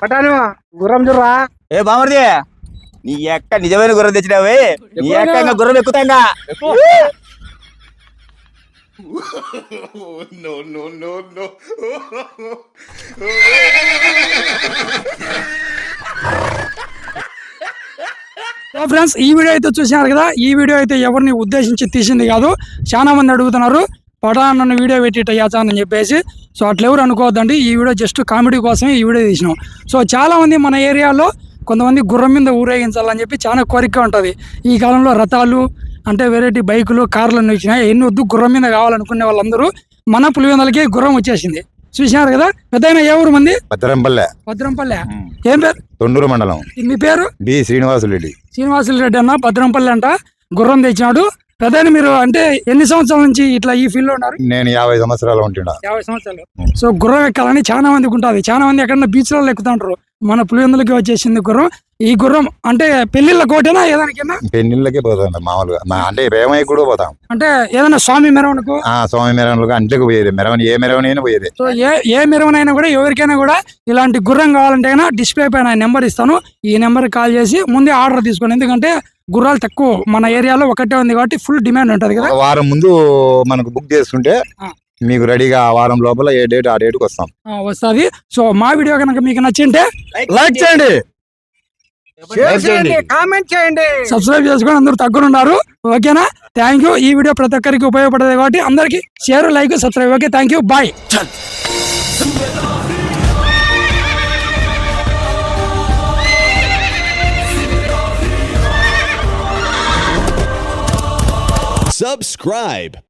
పటాను గుర్రం చూడరా? ఏ బామర్ది నీ ఎక్క నిజమైన గుర్రం తెచ్చినావే నీ ఎక్క ఇంకా గుర్రం ఎక్కుతాంగా? సో ఫ్రెండ్స్ ఈ వీడియో అయితే చూసినారు కదా? ఈ వీడియో అయితే ఎవరిని ఉద్దేశించి తీసింది కాదు చాలా మంది అడుగుతున్నారు. పడా నన్ను వీడియో పెట్టి అని చెప్పేసి. సో అట్లా ఎవరు అనుకోవద్దండి ఈ వీడియో జస్ట్ కామెడీ కోసమే ఈ వీడియో తీసినాం. సో చాలా మంది మన ఏరియాలో కొంతమంది గుర్రం మీద ఊరేగించాలని చెప్పి చాలా కోరిక ఉంటుంది. ఈ కాలంలో రథాలు అంటే వెరైటీ బైకులు కార్లు అన్ని వచ్చినాయి. ఎన్ని వద్దు గుర్రం మీద కావాలనుకునే వాళ్ళందరూ మన పులివెందలకి గుర్రం వచ్చేసింది. చూసినారు కదా? పెద్ద ఏ ఊరు మంది? భద్రంపల్లె. భద్రంపల్లె. ఏం పేరు? తొండూరు మండలం. మీ పేరు? బి శ్రీనివాసులరెడ్డి శ్రీనివాసులు రెడ్డి అన్న భద్రంపల్లి అంట. గుర్రం తెచ్చినాడు. పెద్ద మీరు అంటే ఎన్ని సంవత్సరాల నుంచి ఇట్లా ఈ ఫీల్డ్లో ఉన్నారు? నేను యాభై సంవత్సరాలు ఉంటున్నా. యాభై సంవత్సరాలు. సో గుర్రం ఎక్కాలని చాలా మందికి ఉంటుంది. చాలా మంది ఎక్కడన్నా బీచ్లో ఎక్కుతుంటారు. మన పులివెందులకి వచ్చేసింది గుర్రం. ఈ గుర్రం అంటే పెళ్ళిళ్ళ కోటేనా ఏదైనా కింద పెళ్ళిళ్ళకే పోతాం మామూలుగా. మా అంటే ప్రేమయ్య కూడా పోతాం. అంటే ఏదైనా స్వామి మెరవనకు ఆ స్వామి మెరవనికి అంట్లకు పోయేది. మెరవని ఏ మెరవని అయినా పోయేది. సో ఏ ఏ మెరవనైనా కూడా ఎవరికైనా కూడా ఇలాంటి గుర్రం కావాలంటే డిస్ప్లే పైన నెంబర్ ఇస్తాను. ఈ నెంబర్ కాల్ చేసి ముందే ఆర్డర్ తీసుకోండి. ఎందుకంటే గుర్రాలు తక్కువ మన ఏరియాలో ఒకటే ఉంది కాబట్టి ఫుల్ డిమాండ్ ఉంటుంది కదా. వారం ముందు మనకు బుక్ చేసుకుంటే. మీకు రెడీగా ఆ వారం లోపల ఏ డేట్ ఆ డేట్కి వస్తాం. వస్తుంది. సో మా వీడియో కనుక మీకు నచ్చింటే లైక్ చేయండి. షేర్ చేయండి. కామెంట్ చేయండి. సబ్స్క్రైబ్ చేసుకొని అందరూ తగ్గునున్నారు. ఓకేనా థ్యాంక్ యూ ఈ వీడియో ప్రతి ఒక్కరికి ఉపయోగపడేది కాబట్టి అందరికి share like subscribe okay thank you bye Subscribe.